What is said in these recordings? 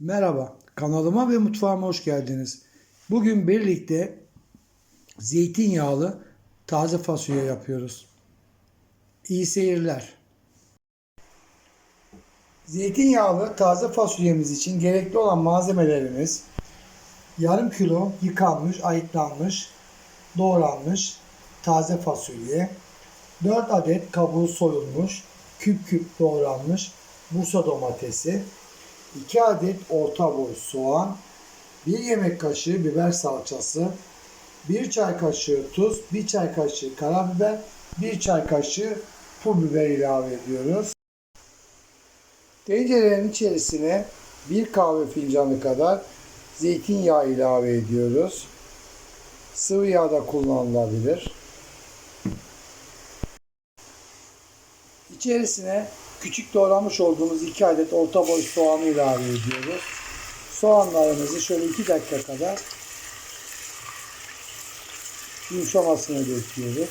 Merhaba, kanalıma ve mutfağıma hoş geldiniz. Bugün birlikte zeytinyağlı taze fasulye yapıyoruz. İyi seyirler. Zeytinyağlı taze fasulyemiz için gerekli olan malzemelerimiz yarım kilo yıkanmış, ayıklanmış, doğranmış taze fasulye, 4 adet kabuğu soyulmuş, küp küp doğranmış Bursa domatesi, 2 adet orta boy soğan, 1 yemek kaşığı biber salçası, 1 çay kaşığı tuz, 1 çay kaşığı karabiber, 1 çay kaşığı pul biber ilave ediyoruz. Tencerenin içerisine 1 kahve fincanı kadar zeytinyağı ilave ediyoruz. Sıvı yağ da kullanılabilir. İçerisine küçük doğramış olduğumuz 2 adet orta boy soğanı ilave ediyoruz. Soğanlarımızı şöyle 2 dakika kadar yumuşamasını bekliyoruz.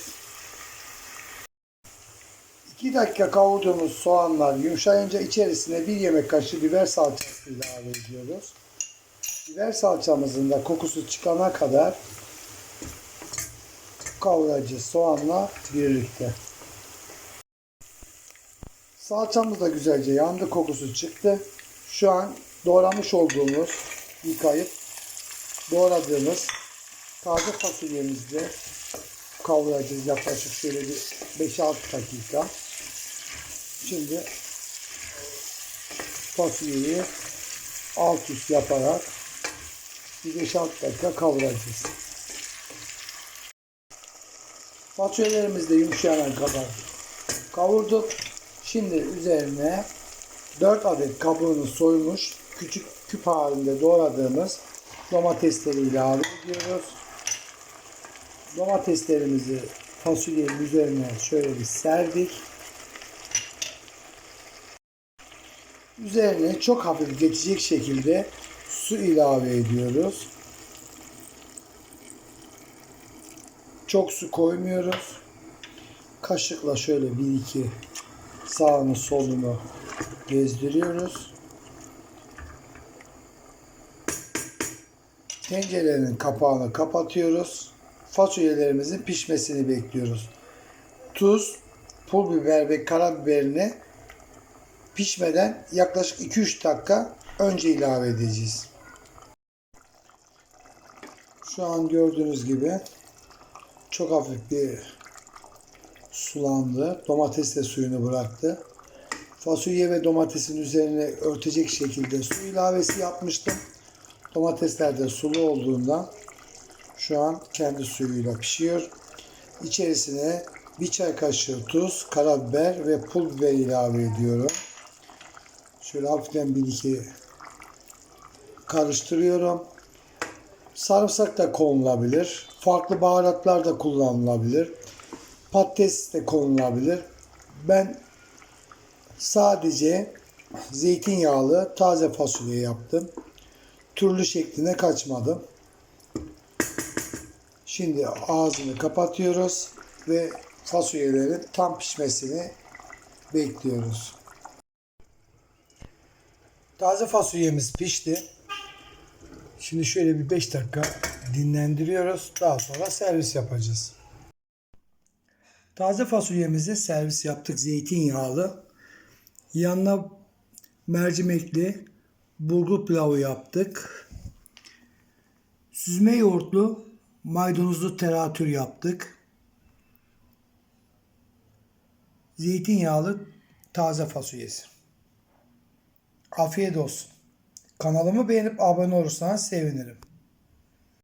2 dakika kavurduğumuz soğanlar yumuşayınca içerisine 1 yemek kaşığı biber salçası ilave ediyoruz. Biber salçamızın da kokusu çıkana kadar kavuracağız soğanla birlikte. Salçamız da güzelce yandı, kokusu çıktı. Şu an doğramış olduğumuz, yıkayıp doğradığımız taze fasulyemizi kavuracağız yaklaşık şöyle bir 5-6 dakika. Şimdi fasulyeyi alt üst yaparak bir 5-6 dakika kavuracağız. Fasulyelerimizi de yumuşayana kadar kavurduk. Şimdi üzerine 4 adet kabuğunu soymuş küçük küp halinde doğradığımız domatesleri ilave ediyoruz. Domateslerimizi fasulyenin üzerine şöyle bir serdik. Üzerine çok hafif geçecek şekilde su ilave ediyoruz. Çok su koymuyoruz. Kaşıkla şöyle bir iki sağını solunu gezdiriyoruz. Tencerenin kapağını kapatıyoruz. Fasulyelerimizin pişmesini bekliyoruz. Tuz, pul biber ve karabiberini pişmeden yaklaşık 2-3 dakika önce ilave edeceğiz. Şu an gördüğünüz gibi çok hafif bir sulandı. Domates de suyunu bıraktı. Fasulye ve domatesin üzerine örtecek şekilde su ilavesi yapmıştım. Domatesler de sulu olduğundan şu an kendi suyuyla pişiyor. İçerisine bir çay kaşığı tuz, karabiber ve pul biber ilave ediyorum. Şöyle hafiften bir iki karıştırıyorum. Sarımsak da konulabilir. Farklı baharatlar da kullanılabilir. Patates de konulabilir. Ben sadece zeytinyağlı taze fasulye yaptım. Türlü şekline kaçmadım. Şimdi ağzını kapatıyoruz ve fasulyelerin tam pişmesini bekliyoruz. Taze fasulyemiz pişti. Şimdi şöyle bir 5 dakika dinlendiriyoruz. Daha sonra servis yapacağız. Taze fasulyemizi servis yaptık zeytinyağlı. Yanına mercimekli bulgur pilavı yaptık. Süzme yoğurtlu maydanozlu teratür yaptık. Zeytinyağlı taze fasulyesi. Afiyet olsun. Kanalımı beğenip abone olursanız sevinirim.